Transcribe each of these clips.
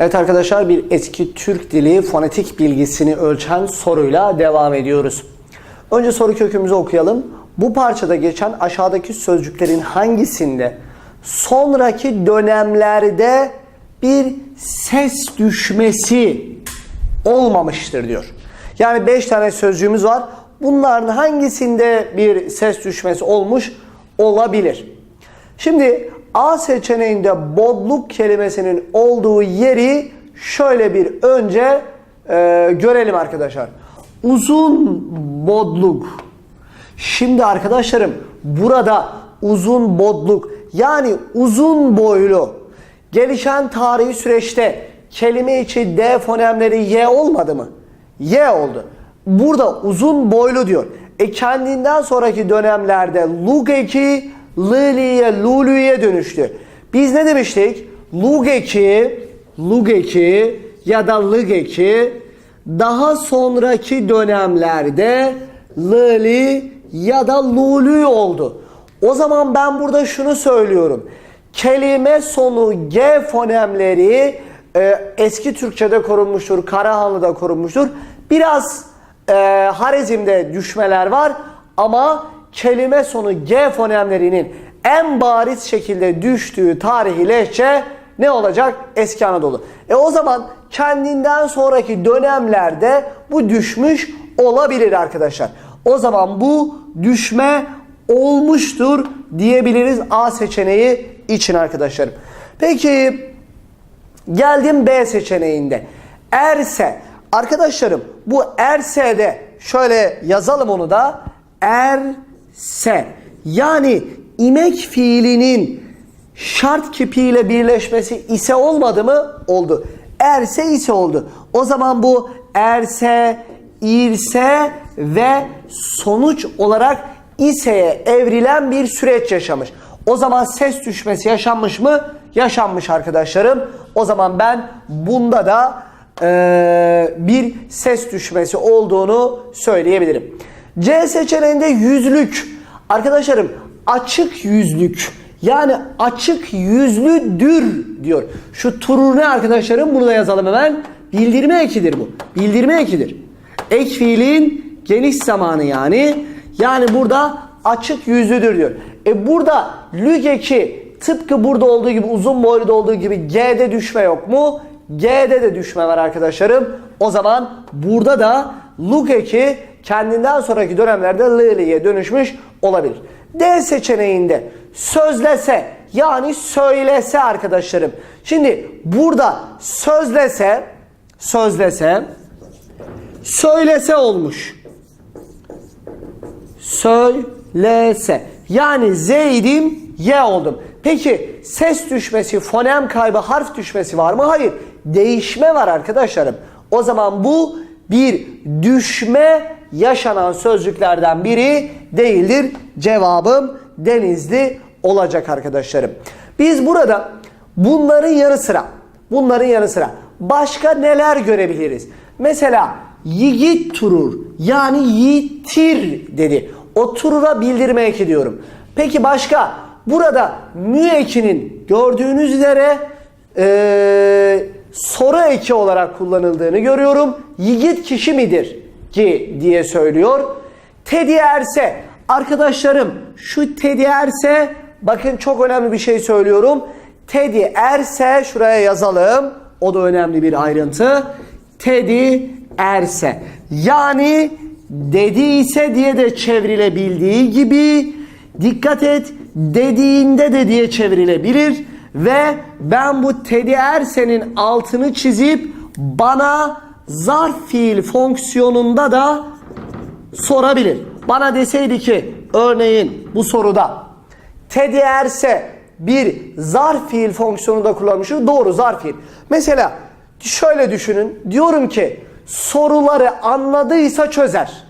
Evet arkadaşlar bir eski Türk dili fonetik bilgisini ölçen soruyla devam ediyoruz. Önce soru kökümüzü okuyalım. Bu parçada geçen aşağıdaki sözcüklerin hangisinde sonraki dönemlerde bir ses düşmesi olmamıştır diyor. Yani 5 tane sözcüğümüz var. Bunların hangisinde bir ses düşmesi olmuş olabilir? Şimdi A seçeneğinde bodluk kelimesinin olduğu yeri şöyle bir önce e, görelim arkadaşlar. Uzun bodluk. Şimdi arkadaşlarım burada uzun bodluk yani uzun boylu gelişen tarihi süreçte kelime içi D fonemleri Y olmadı mı? Y oldu. Burada uzun boylu diyor. E kendinden sonraki dönemlerde lug eki Lili'ye, Lulu'ya dönüştü. Biz ne demiştik? Lug eki, lug eki ya da lıg eki daha sonraki dönemlerde Lili ya da Lulu oldu. O zaman ben burada şunu söylüyorum. Kelime sonu G fonemleri e, eski Türkçe'de korunmuştur, Karahanlı'da korunmuştur. Biraz e, Harezm'de düşmeler var ama kelime sonu G fonemlerinin en bariz şekilde düştüğü tarihi lehçe ne olacak? Eski Anadolu. E o zaman kendinden sonraki dönemlerde bu düşmüş olabilir arkadaşlar. O zaman bu düşme olmuştur diyebiliriz A seçeneği için arkadaşlarım. Peki geldim B seçeneğinde. Erse. Arkadaşlarım bu erse'de şöyle yazalım onu da. Erse. Yani imek fiilinin şart kipiyle birleşmesi ise olmadı mı? Oldu. Erse ise oldu. O zaman bu erse, irse ve sonuç olarak iseye evrilen bir süreç yaşamış. O zaman ses düşmesi yaşanmış mı? Yaşanmış arkadaşlarım. O zaman ben bunda da e, bir ses düşmesi olduğunu söyleyebilirim. C seçeneğinde yüzlük. Arkadaşlarım açık yüzlük. Yani açık yüzlüdür diyor. Şu turur ne arkadaşlarım? Bunu da yazalım hemen. Bildirme ekidir bu. Bildirme ekidir. Ek fiilin geniş zamanı yani. Yani burada açık yüzlüdür diyor. E burada lüg eki tıpkı burada olduğu gibi uzun boyluda olduğu gibi G'de düşme yok mu? G'de de düşme var arkadaşlarım. O zaman burada da lug eki kendinden sonraki dönemlerde lili'ye dönüşmüş olabilir. D seçeneğinde sözlese yani söylese arkadaşlarım. Şimdi burada sözlese sözlese söylese olmuş. Söylese. Yani Z'ydim Y oldum. Peki ses düşmesi, fonem kaybı, harf düşmesi var mı? Hayır. Değişme var arkadaşlarım. O zaman bu bir düşme yaşanan sözcüklerden biri değildir. Cevabım Denizli olacak arkadaşlarım. Biz burada bunların yanı sıra bunların yanı sıra başka neler görebiliriz? Mesela yiğit turur yani yiğitir dedi. O turura bildirme eki diyorum. Peki başka? Burada mü ekinin gördüğünüz üzere ee, soru eki olarak kullanıldığını görüyorum. Yiğit kişi midir ki diye söylüyor. Tedi erse arkadaşlarım şu tedi erse bakın çok önemli bir şey söylüyorum. Tedi erse şuraya yazalım. O da önemli bir ayrıntı. Tedi erse yani dediyse diye de çevrilebildiği gibi dikkat et dediğinde de diye çevrilebilir ve ben bu Teddy Ersen'in altını çizip bana zarf fiil fonksiyonunda da sorabilir. Bana deseydi ki örneğin bu soruda Teddy Erse bir zarf fiil fonksiyonunda kullanmıştır. Doğru zarf fiil. Mesela şöyle düşünün. Diyorum ki soruları anladıysa çözer.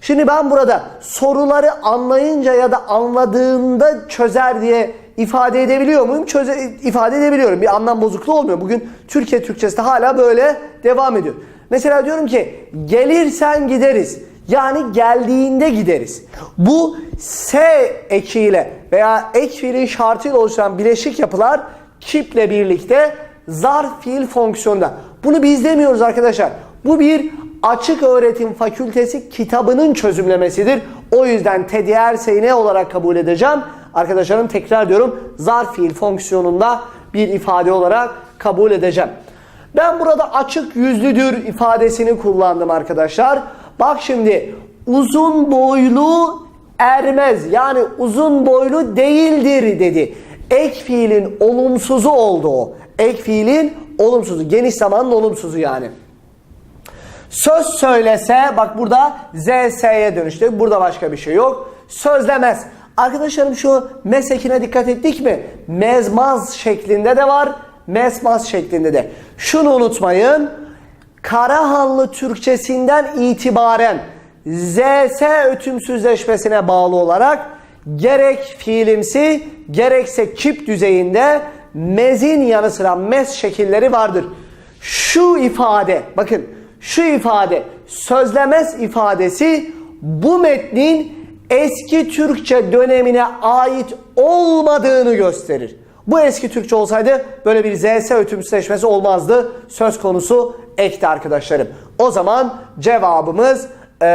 Şimdi ben burada soruları anlayınca ya da anladığında çözer diye ifade edebiliyor muyum? Çöze, ifade edebiliyorum. Bir anlam bozukluğu olmuyor. Bugün Türkiye Türkçesi de hala böyle devam ediyor. Mesela diyorum ki gelirsen gideriz. Yani geldiğinde gideriz. Bu S ekiyle veya ek fiilin şartıyla oluşan bileşik yapılar kiple birlikte zarf fiil fonksiyonda. Bunu biz demiyoruz arkadaşlar. Bu bir açık öğretim fakültesi kitabının çözümlemesidir. O yüzden TDRS'yi ne olarak kabul edeceğim? Arkadaşlarım tekrar diyorum zarf fiil fonksiyonunda bir ifade olarak kabul edeceğim. Ben burada açık yüzlüdür ifadesini kullandım arkadaşlar. Bak şimdi uzun boylu ermez yani uzun boylu değildir dedi. Ek fiilin olumsuzu oldu o. Ek fiilin olumsuzu. Geniş zamanın olumsuzu yani. Söz söylese bak burada ZS'ye dönüştü. Burada başka bir şey yok. Sözlemez. Arkadaşlarım şu mesekine dikkat ettik mi? Mezmaz şeklinde de var. Mesmaz şeklinde de. Şunu unutmayın. Karahanlı Türkçesinden itibaren ZS ötümsüzleşmesine bağlı olarak gerek fiilimsi gerekse kip düzeyinde mezin yanı sıra mes şekilleri vardır. Şu ifade bakın şu ifade sözlemez ifadesi bu metnin eski Türkçe dönemine ait olmadığını gösterir. Bu eski Türkçe olsaydı böyle bir ZS ötümsüzleşmesi olmazdı. Söz konusu ekti arkadaşlarım. O zaman cevabımız e,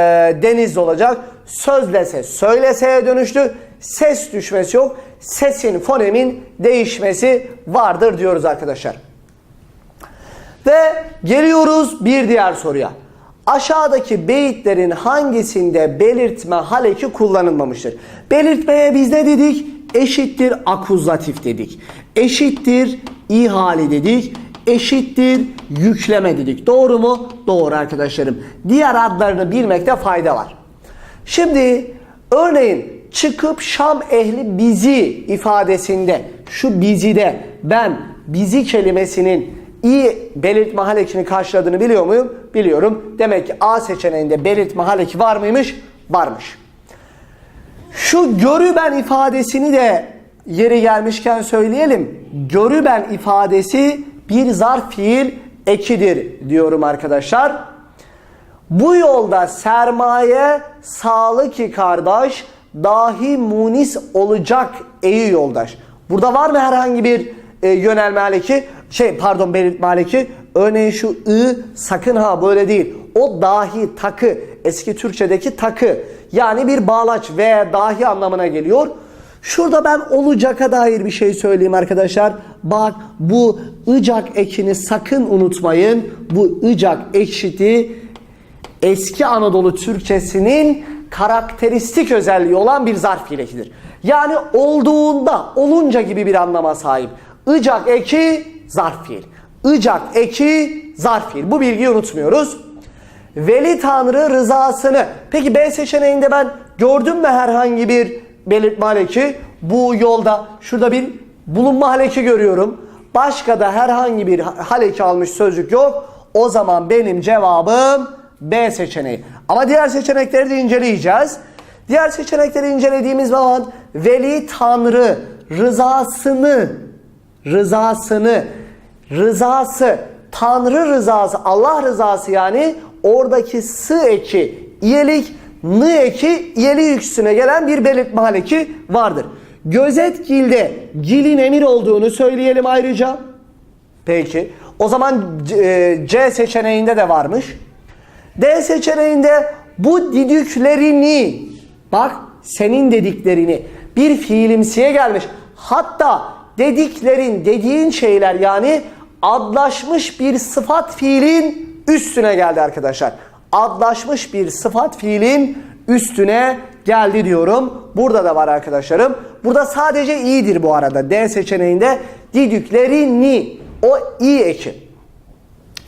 denizli olacak. Sözlese söyleseye dönüştü. Ses düşmesi yok. Sesin fonemin değişmesi vardır diyoruz arkadaşlar. Ve geliyoruz bir diğer soruya. Aşağıdaki beyitlerin hangisinde belirtme haleki kullanılmamıştır? Belirtmeye biz ne dedik? Eşittir akuzatif dedik. Eşittir ihali dedik. Eşittir yükleme dedik. Doğru mu? Doğru arkadaşlarım. Diğer adlarını bilmekte fayda var. Şimdi örneğin çıkıp Şam ehli bizi ifadesinde şu bizide ben bizi kelimesinin iyi belirtme halekini karşıladığını biliyor muyum? Biliyorum. Demek ki A seçeneğinde belirtme haleki var mıymış? Varmış. Şu görü ben ifadesini de yeri gelmişken söyleyelim. Görü ben ifadesi bir zarf fiil ekidir diyorum arkadaşlar. Bu yolda sermaye sağlık ki kardeş dahi munis olacak iyi yoldaş. Burada var mı herhangi bir e, yönelme haleki? Şey pardon belirtme haleki. Örneğin şu ı sakın ha böyle değil. O dahi takı eski Türkçedeki takı yani bir bağlaç ve dahi anlamına geliyor. Şurada ben olacak'a dair bir şey söyleyeyim arkadaşlar. Bak bu ıcak ekini sakın unutmayın. Bu ıcak ekşiti eski Anadolu Türkçesinin karakteristik özelliği olan bir zarf fiilekidir. Yani olduğunda, olunca gibi bir anlama sahip. Icak eki zarf fiil. Icak eki zarf fiil. Bu bilgiyi unutmuyoruz. Veli Tanrı rızasını. Peki B seçeneğinde ben gördüm mü herhangi bir belirtme haleki? Bu yolda şurada bir bulunma haleki görüyorum. Başka da herhangi bir haleki almış sözcük yok. O zaman benim cevabım B seçeneği. Ama diğer seçenekleri de inceleyeceğiz. Diğer seçenekleri incelediğimiz zaman Veli Tanrı rızasını rızasını rızası Tanrı rızası Allah rızası yani oradaki sı eki iyelik nı eki iyeliği üstüne gelen bir belirtme haleki vardır. Gözet gilde gilin emir olduğunu söyleyelim ayrıca. Peki. O zaman e, C seçeneğinde de varmış. D seçeneğinde bu didüklerini bak senin dediklerini bir fiilimsiye gelmiş. Hatta dediklerin dediğin şeyler yani adlaşmış bir sıfat fiilin üstüne geldi arkadaşlar. Adlaşmış bir sıfat fiilin üstüne geldi diyorum. Burada da var arkadaşlarım. Burada sadece iyidir bu arada. D seçeneğinde didüklerini o i eki.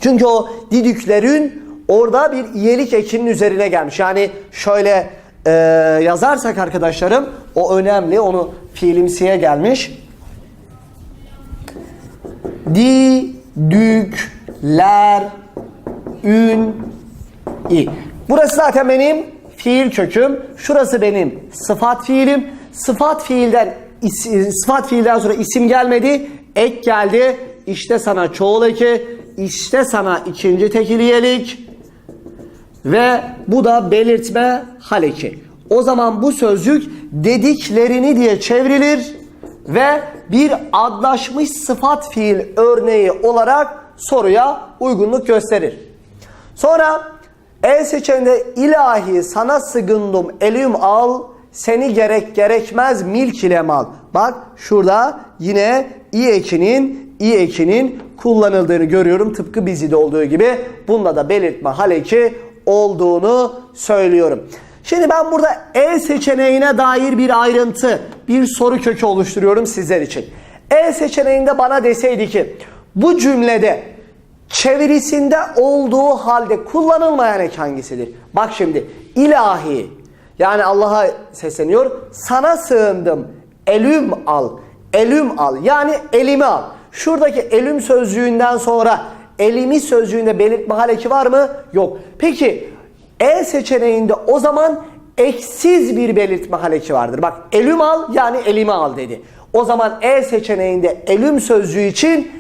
Çünkü o didüklerin orada bir iyelik ekinin üzerine gelmiş. Yani şöyle e, yazarsak arkadaşlarım o önemli. Onu fiilimsiye gelmiş. Di, dük, ler, ün, i. Burası zaten benim fiil köküm. Şurası benim sıfat fiilim. Sıfat fiilden sıfat fiilden sonra isim gelmedi. Ek geldi. İşte sana çoğul eki. İşte sana ikinci tekiliyelik. ve bu da belirtme hal eki. O zaman bu sözcük dediklerini diye çevrilir ve bir adlaşmış sıfat fiil örneği olarak soruya uygunluk gösterir. Sonra E seçeneğinde ilahi sana sığındım elim al seni gerek gerekmez milk ile mal. Bak şurada yine i ekinin i ekinin kullanıldığını görüyorum tıpkı bizide olduğu gibi. Bunda da belirtme hal eki olduğunu söylüyorum. Şimdi ben burada E seçeneğine dair bir ayrıntı, bir soru kökü oluşturuyorum sizler için. E seçeneğinde bana deseydi ki bu cümlede çevirisinde olduğu halde kullanılmayan ek hangisidir? Bak şimdi ilahi yani Allah'a sesleniyor. Sana sığındım. Elüm al. Elüm al. Yani elimi al. Şuradaki elüm sözcüğünden sonra elimi sözcüğünde belirtme haleki var mı? Yok. Peki E seçeneğinde o zaman eksiz bir belirtme haleki vardır. Bak elüm al yani elimi al dedi. O zaman E seçeneğinde elüm sözcüğü için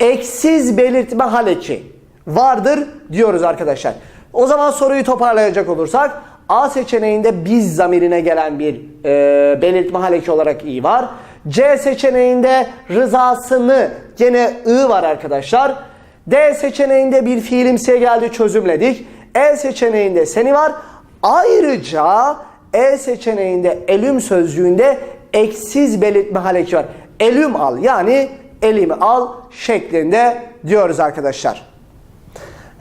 eksiz belirtme haleki vardır diyoruz arkadaşlar. O zaman soruyu toparlayacak olursak A seçeneğinde biz zamirine gelen bir e, belirtme haleki olarak i var. C seçeneğinde rızasını gene ı var arkadaşlar. D seçeneğinde bir fiilimsiye geldi çözümledik. E seçeneğinde seni var. Ayrıca E seçeneğinde elüm sözcüğünde eksiz belirtme haleki var. Elüm al yani elimi al şeklinde diyoruz arkadaşlar.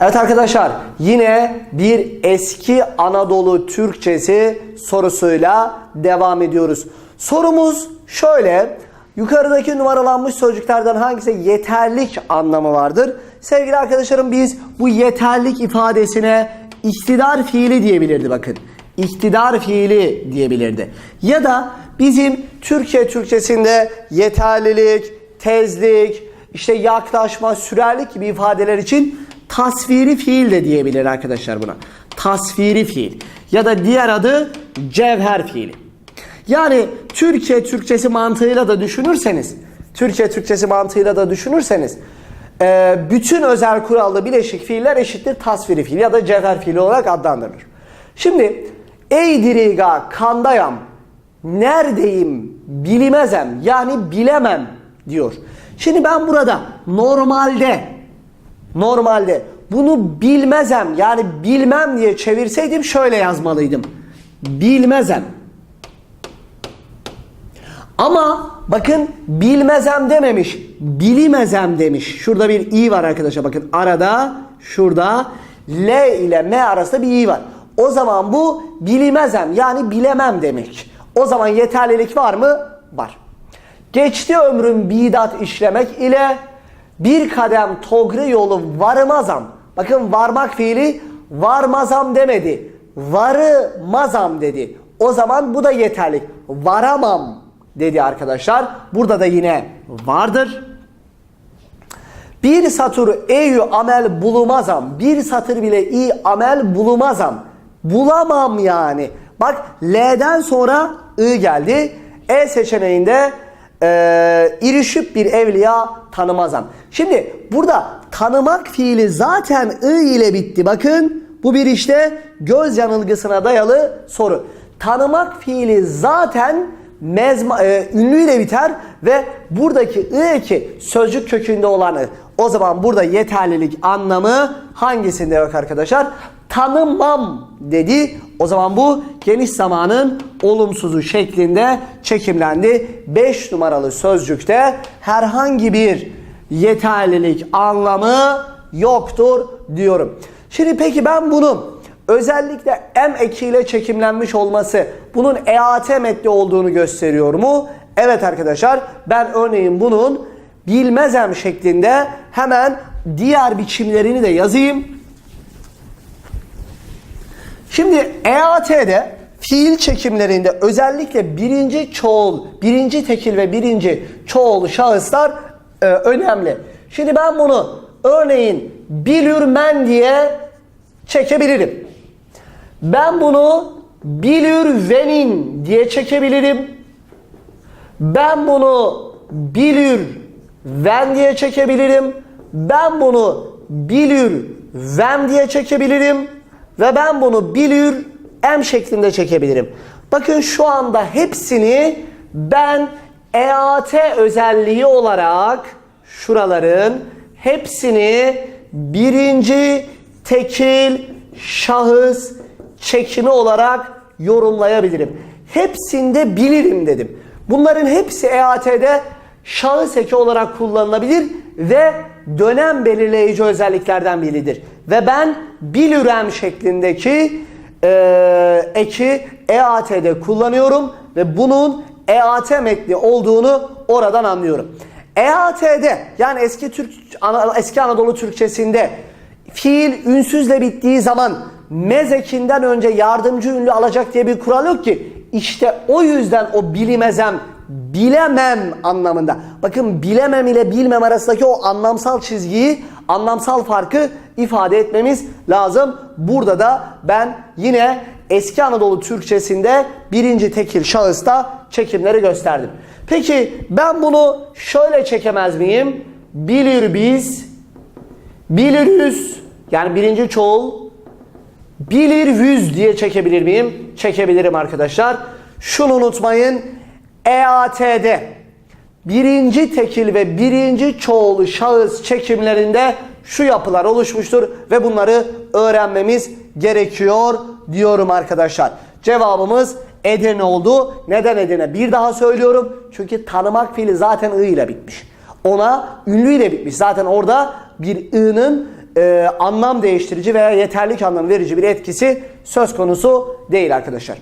Evet arkadaşlar yine bir eski Anadolu Türkçesi sorusuyla devam ediyoruz. Sorumuz şöyle. Yukarıdaki numaralanmış sözcüklerden hangisi yeterlik anlamı vardır? Sevgili arkadaşlarım biz bu yeterlik ifadesine iktidar fiili diyebilirdi bakın. İktidar fiili diyebilirdi. Ya da bizim Türkiye Türkçesinde yeterlilik, tezlik, işte yaklaşma, sürerlik gibi ifadeler için tasviri fiil de diyebilir arkadaşlar buna. Tasviri fiil ya da diğer adı cevher fiili. Yani Türkiye Türkçesi mantığıyla da düşünürseniz, Türkiye Türkçesi mantığıyla da düşünürseniz e, bütün özel kurallı bileşik fiiller eşittir tasviri fiil ya da cevher fiili olarak adlandırılır. Şimdi ey diriga kandayam neredeyim bilimezem yani bilemem diyor. Şimdi ben burada normalde normalde bunu bilmezem yani bilmem diye çevirseydim şöyle yazmalıydım. Bilmezem. Ama bakın bilmezem dememiş. Bilimezem demiş. Şurada bir i var arkadaşlar bakın arada şurada L ile M arasında bir i var. O zaman bu bilimezem yani bilemem demek. O zaman yeterlilik var mı? Var. Geçti ömrüm bidat işlemek ile bir kadem togri yolu varmazam. Bakın varmak fiili varmazam demedi. Varımazam dedi. O zaman bu da yeterlik. Varamam dedi arkadaşlar. Burada da yine vardır. Bir satır eyü amel bulumazam. Bir satır bile iyi amel bulumazam. Bulamam yani. Bak L'den sonra I geldi. E seçeneğinde e, irişip bir evliya tanımazam. Şimdi burada tanımak fiili zaten I ile bitti. Bakın bu bir işte göz yanılgısına dayalı soru. Tanımak fiili zaten mezma, e, ünlüyle biter ve buradaki I eki sözcük kökünde olanı. O zaman burada yeterlilik anlamı hangisinde yok arkadaşlar? Tanımam dedi. O zaman bu geniş zamanın olumsuzu şeklinde çekimlendi. 5 numaralı sözcükte herhangi bir yeterlilik anlamı yoktur diyorum. Şimdi peki ben bunun özellikle em ekiyle çekimlenmiş olması bunun EAT metni olduğunu gösteriyor mu? Evet arkadaşlar ben örneğin bunun bilmezem şeklinde hemen diğer biçimlerini de yazayım. Şimdi EAT'de fiil çekimlerinde özellikle birinci çoğul, birinci tekil ve birinci çoğul şahıslar e, önemli. Şimdi ben bunu örneğin bilürmen diye çekebilirim. Ben bunu bilürvenin diye çekebilirim. Ben bunu bilür ven diye çekebilirim. Ben bunu bilür vem diye çekebilirim. ve ben bunu bilür M şeklinde çekebilirim. Bakın şu anda hepsini ben EAT özelliği olarak şuraların hepsini birinci tekil şahıs çekimi olarak yorumlayabilirim. Hepsinde bilirim dedim. Bunların hepsi EAT'de şahıs eki olarak kullanılabilir ve dönem belirleyici özelliklerden biridir. Ve ben bilürem şeklindeki e, eki EAT'de kullanıyorum ve bunun EAT metni olduğunu oradan anlıyorum. EAT'de yani eski Türk eski Anadolu Türkçesinde fiil ünsüzle bittiği zaman mezekinden önce yardımcı ünlü alacak diye bir kural yok ki. İşte o yüzden o bilimezem bilemem anlamında. Bakın bilemem ile bilmem arasındaki o anlamsal çizgiyi, anlamsal farkı ifade etmemiz lazım. Burada da ben yine eski Anadolu Türkçesinde birinci tekil şahısta çekimleri gösterdim. Peki ben bunu şöyle çekemez miyim? Bilir biz, biliriz yani birinci çoğul bilir yüz diye çekebilir miyim? Çekebilirim arkadaşlar. Şunu unutmayın. EAT'de birinci tekil ve birinci çoğul şahıs çekimlerinde şu yapılar oluşmuştur ve bunları öğrenmemiz gerekiyor diyorum arkadaşlar. Cevabımız Edirne oldu. Neden Edirne? Bir daha söylüyorum. Çünkü tanımak fiili zaten ı ile bitmiş. Ona ünlü ile bitmiş. Zaten orada bir i'nın e, anlam değiştirici veya yeterlik anlamı verici bir etkisi söz konusu değil arkadaşlar.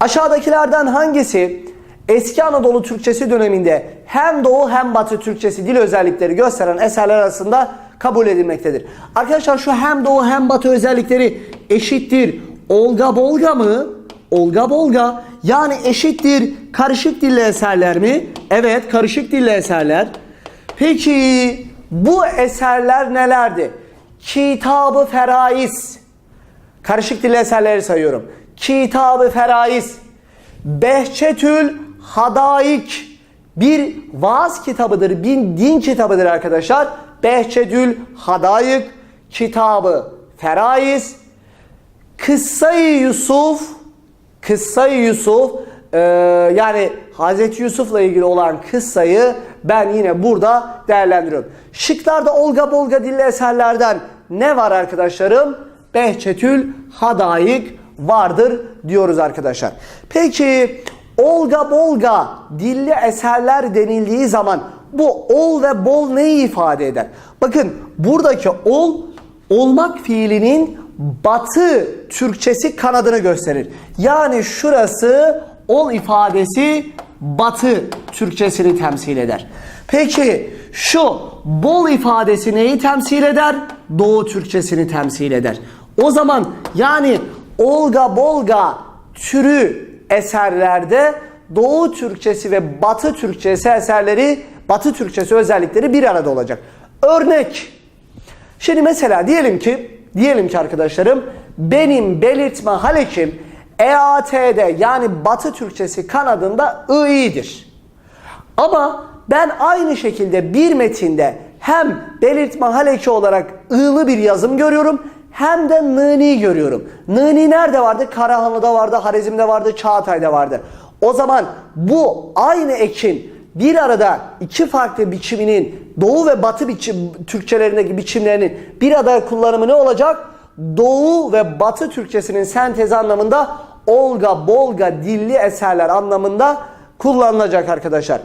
Aşağıdakilerden hangisi eski Anadolu Türkçesi döneminde hem Doğu hem Batı Türkçesi dil özellikleri gösteren eserler arasında kabul edilmektedir? Arkadaşlar şu hem Doğu hem Batı özellikleri eşittir Olga Bolga mı? Olga Bolga yani eşittir karışık dilli eserler mi? Evet karışık dilli eserler. Peki bu eserler nelerdi? Kitabı Feraiz. Karışık dilli eserleri sayıyorum. Kitabı Feraiz, Behçetül Hadaik bir vaaz kitabıdır, bir din kitabıdır arkadaşlar. Behçetül Hadaik kitabı Feraiz, Kıssayı Yusuf, Kıssayı Yusuf e, yani Hazreti Yusuf'la ilgili olan kıssayı ben yine burada değerlendiriyorum. Şıklarda Olga Bolga dilli eserlerden ne var arkadaşlarım? Behçetül Hadaik vardır diyoruz arkadaşlar. Peki Olga Bolga dilli eserler denildiği zaman bu ol ve bol neyi ifade eder? Bakın buradaki ol olmak fiilinin batı Türkçesi kanadını gösterir. Yani şurası ol ifadesi batı Türkçesini temsil eder. Peki şu bol ifadesi neyi temsil eder? Doğu Türkçesini temsil eder. O zaman yani Olga Bolga türü eserlerde Doğu Türkçesi ve Batı Türkçesi eserleri, Batı Türkçesi özellikleri bir arada olacak. Örnek. Şimdi mesela diyelim ki, diyelim ki arkadaşlarım benim belirtme halekim EAT'de yani Batı Türkçesi kanadında i'dir. Ama ben aynı şekilde bir metinde hem belirtme haleki olarak ığlı bir yazım görüyorum hem de nıni görüyorum. Nıni nerede vardı? Karahanlı'da vardı, Harizm'de vardı, Çağatay'da vardı. O zaman bu aynı ekin bir arada iki farklı biçiminin Doğu ve Batı biçim, Türkçelerindeki biçimlerinin bir arada kullanımı ne olacak? Doğu ve Batı Türkçesinin sentezi anlamında Olga Bolga dilli eserler anlamında kullanılacak arkadaşlar.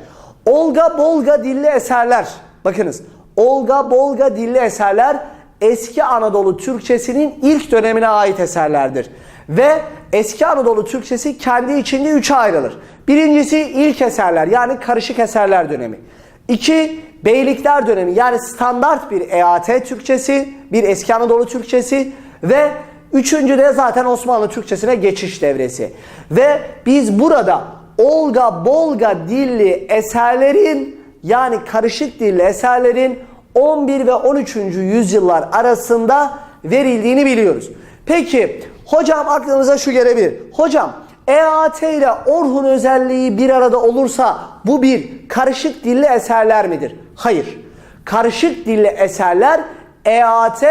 Olga Bolga dilli eserler bakınız Olga Bolga dilli eserler eski Anadolu Türkçesinin ilk dönemine ait eserlerdir. Ve eski Anadolu Türkçesi kendi içinde üçe ayrılır. Birincisi ilk eserler yani karışık eserler dönemi. İki beylikler dönemi yani standart bir EAT Türkçesi, bir eski Anadolu Türkçesi ve üçüncü de zaten Osmanlı Türkçesine geçiş devresi. Ve biz burada Olga Bolga dilli eserlerin yani karışık dilli eserlerin 11 ve 13. yüzyıllar arasında verildiğini biliyoruz. Peki hocam aklınıza şu gelebilir. Hocam EAT ile Orhun özelliği bir arada olursa bu bir karışık dilli eserler midir? Hayır. Karışık dilli eserler EAT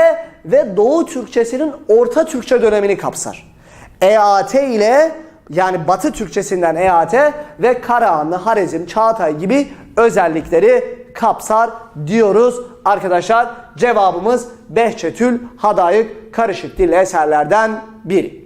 ve Doğu Türkçesinin Orta Türkçe dönemini kapsar. EAT ile yani Batı Türkçesinden EAT ve Karahanlı, Harezm, Çağatay gibi özellikleri kapsar diyoruz. Arkadaşlar cevabımız Behçetül Hadayık karışık dil eserlerden biri.